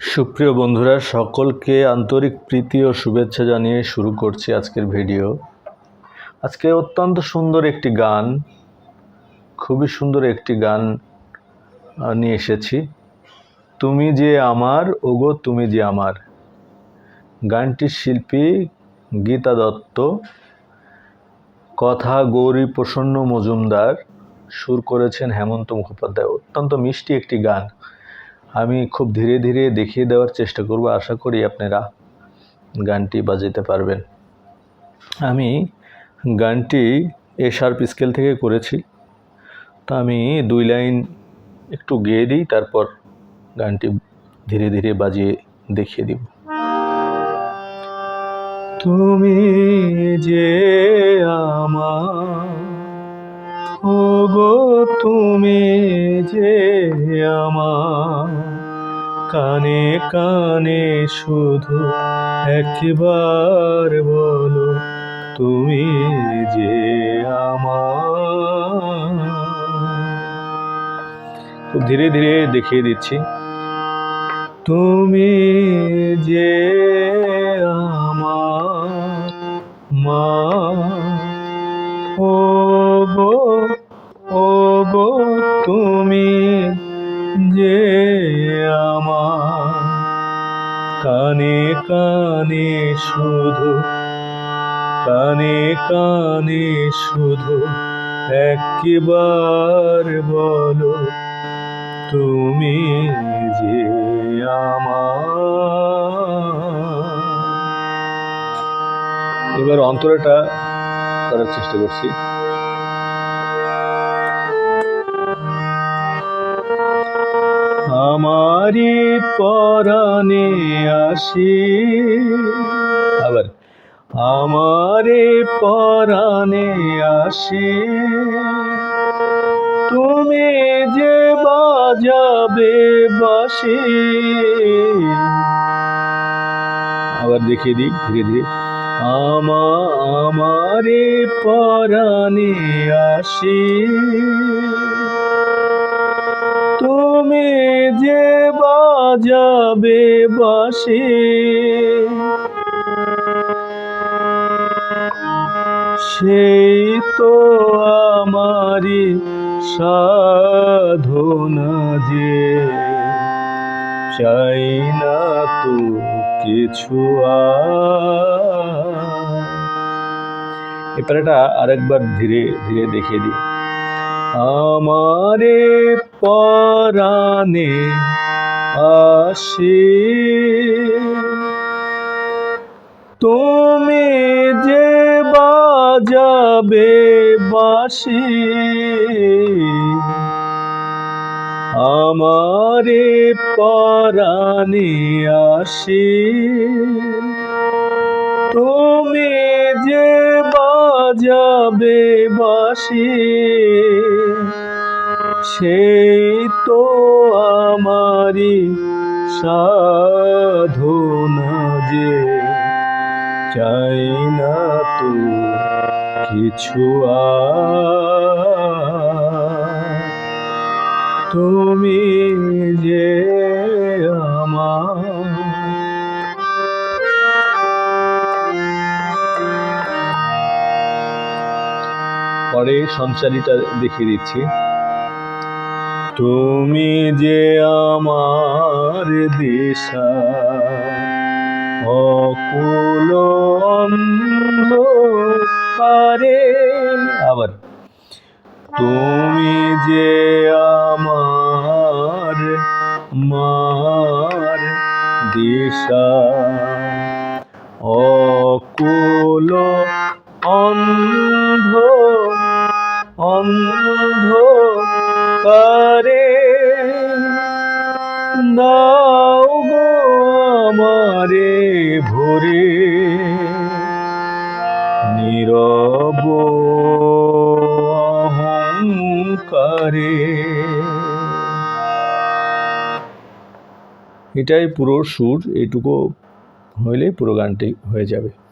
সুপ্রিয় বন্ধুরা, সকলকে আন্তরিক প্রীতি ও শুভেচ্ছা জানিয়ে শুরু করছি আজকের ভিডিও। আজকে অত্যন্ত সুন্দর একটি গান, খুবই সুন্দর একটি গান নিয়ে এসেছি। তুমি যে আমার, ওগো তুমি যে আমার। গানটির শিল্পী গীতা দত্ত। কথা গৌরী প্রসন্ন মজুমদার। সুর করেছেন হেমন্ত মুখোপাধ্যায়। অত্যন্ত মিষ্টি একটি গান। আমি খুব ধীরে ধীরে দেখিয়ে দেওয়ার চেষ্টা করব। আশা করি আপনারা গানটি বাজাতে পারবেন। আমি গানটি এ শার্প স্কেল থেকে করেছি। তো আমি দুই লাইন একটু গেয়ে দিই, তারপর গানটি ধীরে ধীরে বাজিয়ে দেখিয়ে দিব। তুমি যে আমার ওগো, তুমি যে আমার কানে কানে শুধু একবার বলো, তুমি যে আমার। ধীরে ধীরে দেখিয়ে দিচ্ছি। তুমি যে আমার মা। কানে কানে শুধু, কানে কানে শুধু একবার বলো, তুমি যে আমার। এবার অন্তরটা করার চেষ্টা করছি। আমারি পরাণে আসি। আবার, আমারে পরাণে আসি। তুমি যে বাজাবে বাসি। আবার দেখিয়ে দিই, ধীরে ধীরে। আমা, আমারে পরাণে আসি। বাজাবে বাসি? সেই তো আমারি সাধনা যে। চাই না তো কিছু এই আরেকবার ধীরে ধীরে দেখিয়ে দিই। আমারে পরাণে আসি তুমি যে বাজাবে বাসি আমারে পরাণে আসি তুমি যে বাজাবে বাসি সেই তো আমারি সাধনা যে চাই না তো কিছু তুমি যে পরে সঞ্চারিটা দেখিয়ে দিচ্ছি। তুমি যে আমার দিশা অকুল অন্ধকারে। আবার তুমি যে আমার মার দিশা অকুল অন্ধ অন্ধকারে দাও গো আমারে ভরে। নীরব অহংকারে। এটাই পুরো সুর এইটুকু হইলে পুরো গানটি হয়ে যাবে।